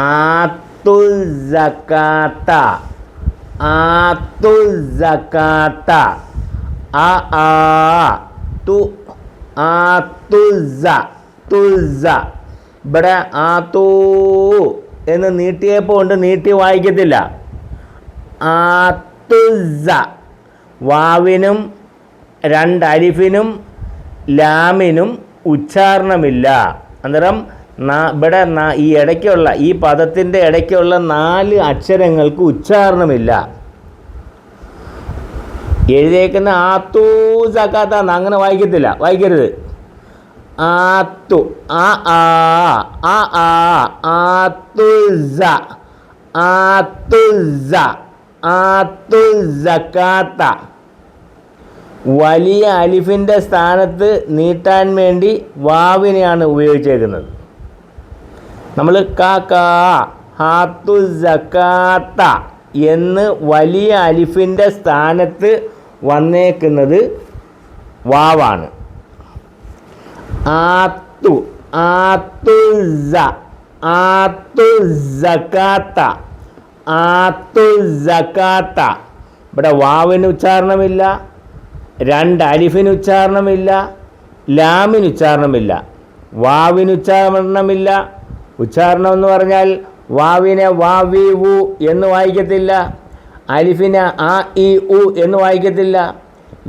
ആത്തുൽ ജക്കാത്ത ആത്തുൽ ജക്കാത്ത ആ ആ തു ആത്തുസ തുസ ഇവിടെ ആത്തൂ എന്ന് നീട്ടിയപ്പോൾ കൊണ്ട് നീട്ടി വായിക്കത്തില്ല. ആത്തുസ വാവിനും രണ്ട് അലിഫിനും ലാമിനും ഉച്ചാരണമില്ല. അന്നേരം ഇവിടെ ഈ ഇടയ്ക്കുള്ള ഈ പദത്തിന്റെ ഇടയ്ക്കുള്ള നാല് അക്ഷരങ്ങൾക്ക് ഉച്ചാരണമില്ല. എഴുതിയേക്കുന്ന ആത്തൂ സക്കാത്ത അങ്ങനെ വായിക്കത്തില്ല വായിക്കരുത്. ആത്തു ആ ആ ആ ആ ആത്തു ആത്തുസ ആത്തു സക്കാത്ത വലിയ അലിഫിന്റെ സ്ഥാനത്ത് നീട്ടാൻ വേണ്ടി വാവിനെയാണ് ഉപയോഗിച്ചേക്കുന്നത്. നമ്മൾ കാ കാ ഹാത്തു സക്കാത്ത എന്ന് വലിയ അലിഫിന്റെ സ്ഥാനത്ത് വന്നേക്കുന്നത് വാവാണ്. ആത്തു ആത്തു ആത്തു സക്കാത്ത ആത്തു സക്കാത്ത ഇവിടെ വാവിന് ഉച്ചാരണമില്ല രണ്ട് അലിഫിന് ഉച്ചാരണമില്ല ലാമിന് ഉച്ചാരണമില്ല വാവിന് ഉച്ചാരണമില്ല ഉച്ചാരണം എന്ന് പറഞ്ഞാൽ വാവിനെ വാവി ഉ എന്ന് വായിക്കത്തില്ല. അലിഫിനെ ആ ഇ ഉ എന്ന് വായിക്കത്തില്ല.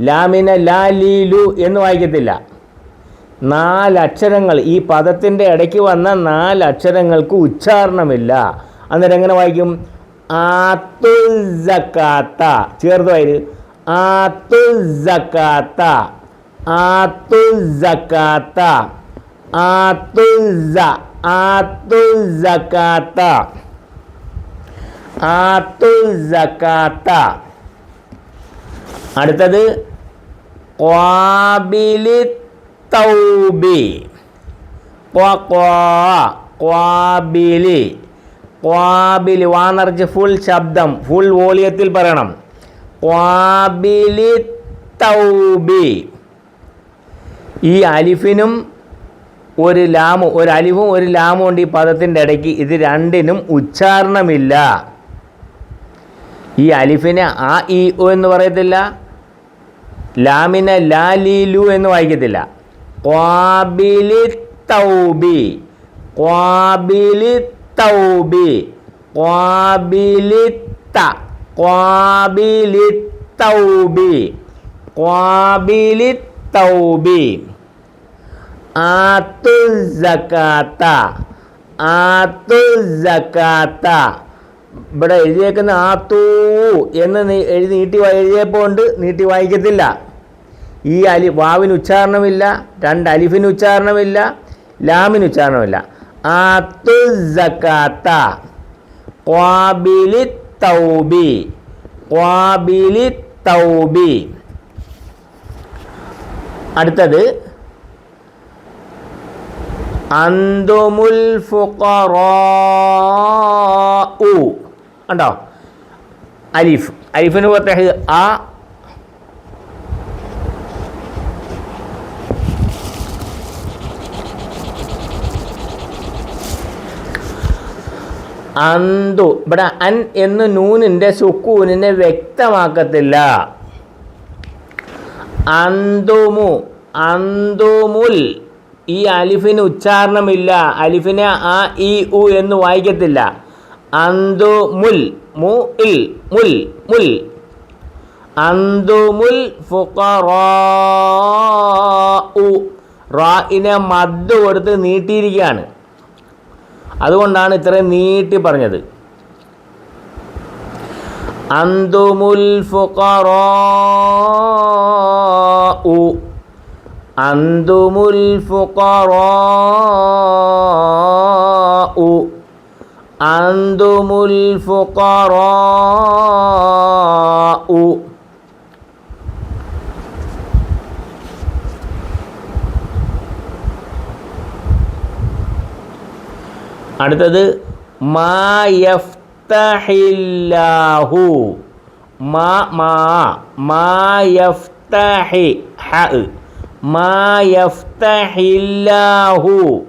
ലാമിനെ ലാ ലീ ലു എന്ന് വായിക്കത്തില്ല. നാലക്ഷരങ്ങൾ ഈ പദത്തിന്റെ ഇടയ്ക്ക് വന്ന നാലക്ഷരങ്ങൾക്ക് ഉച്ചാരണമില്ല. അന്നേരം എങ്ങനെ വായിക്കും? ആത്തു സക്കാത്ത ചേർത്ത് വായിര് ആത്തു സക്കാത്ത ആത്തു സക്കാത്ത ആത്തുൽ സ ആത്തുൽ സക്കാത്ത ആത്തുൽ സക്കാത്ത അടുത്തത് ക്വാബിലി തൗബി. ക്വാ ക്വാ ക്വാബിലി. ക്വാബിലി വാന്നറിച്ച് ഫുൾ ശബ്ദം ഫുൾ വോളിയത്തിൽ പറയണം. ക്വാബിലി തൗബി. ഈ അലിഫിനും ഒരു ലാമും ഒരു അലിവും ഒരു ലാമും ഉണ്ട് ഈ പദത്തിന്റെ ഇടയ്ക്ക്. ഇത് രണ്ടിനും ഉച്ചാരണമില്ല. ഈ അലിഫിനെ ആ ഇ ഒ എന്ന് പറയത്തില്ല. ലാമിനെ ലാ ലീ ലു എന്ന് വായിക്കത്തില്ല. ക്വാബിലി തൗബി. ക്വാബിലി തൗബി. ക്വാബിലി ത. ക്വാബിലി തൗബി. ക്വാബിലി തൗബി. ആത്തു ജക്കാത്ത ആത്തു ജക്കാത്ത ഇവിടെ എഴുതിയേക്കുന്ന ആത്തൂ എന്ന് എഴുതി നീട്ടി എഴുതിയപ്പോൾ ഉണ്ട് നീട്ടി വായിക്കത്തില്ല. ഈ അലി വാവിന് ഉച്ചാരണമില്ല രണ്ട് അലിഫിന് ഉച്ചാരണമില്ല ലാമിന് ഉച്ചാരണമില്ല. ആത്തു ജക്കാത്ത ക്വാബിലി തൗബി. ക്വാബിലി തൗബി. അടുത്തത് ഫുഖറാഉ. ഉണ്ടോ അലിഫ്. അലിഫിന് പുറത്തേക്ക് ആ. അന്തു. ഇവിടെ അൻ എന്ന് നൂനിന്റെ സുക്കൂനിനെ വ്യക്തമാക്കത്തില്ല. അന്തുമു. അന്തുമുൽ. ഈ അലിഫിന് ഉച്ചാരണമില്ല. അലിഫിനെ ആ ഇ ഉ എന്ന് വായിക്കത്തില്ല. അന്തു മുൽ മു ഇൽ മുൽ മുൽ. അന്തുമുൽ റാഇനെ മദ് കൊടുത്ത് നീട്ടിയിരിക്കുകയാണ്. അതുകൊണ്ടാണ് ഇത്രയും നീട്ടി പറഞ്ഞത്. അന്തുമുൽ ഫുഖറാഉ അന്തുമുൽ ഫുഖറാഉ അന്തുമുൽ ഫുഖറാഉ അടുത്തത് മായഫ്തഹില്ലാഹു മാ മാ മാ യഫ്തഹി ഹ മായഫ്തഹില്ലാഹു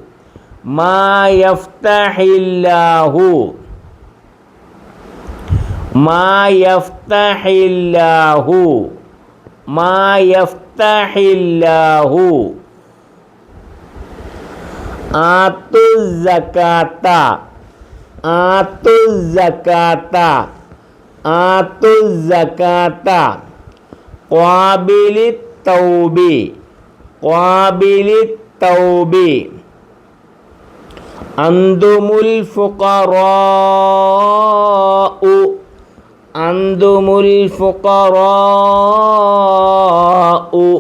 മാ യഫ്തഹില്ലാഹു. മാ യഫ്തഹില്ലാഹു. മാ യഫ്തഹില്ലാഹു. ആത്തു സക്കാത്ത ആത്തു സക്കാത്ത ആത്തു സക്കാത്ത ഖാബിലി തൗബി ഖാബിലി തൗബി അന്തുമുൽ ഫുഖറാഉ. അന്തുമുൽ ഫുഖറാഉ.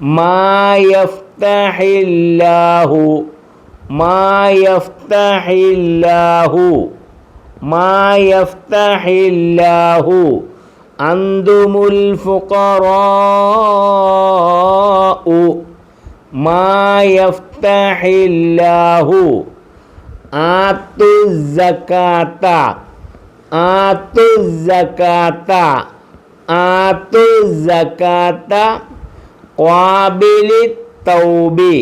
മാ യഫ്തഹില്ലാഹു. മാ യഫ്തഹില്ലാഹു മാ യഫ്തഹില്ലാഹു അന്തുമുൽ ഫുഖറാഉ മാ യഫ്തഹില്ലാഹു ആത്തു സക്കാത്ത ആത്തു സക്കാത്ത ആത്തു സക്കാത്ത ഖാബിലി തൗബി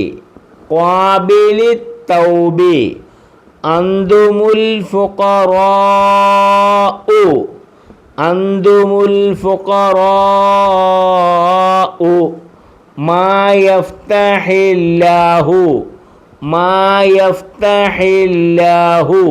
ഖാബിലി തൗബി അന്തുമുൽ ഫുഖറാഉ അന്തുമുൽ ഫുഖറാഉ മാ യഫ്തഹില്ലാഹു മാ യഫ്തഹില്ലാഹു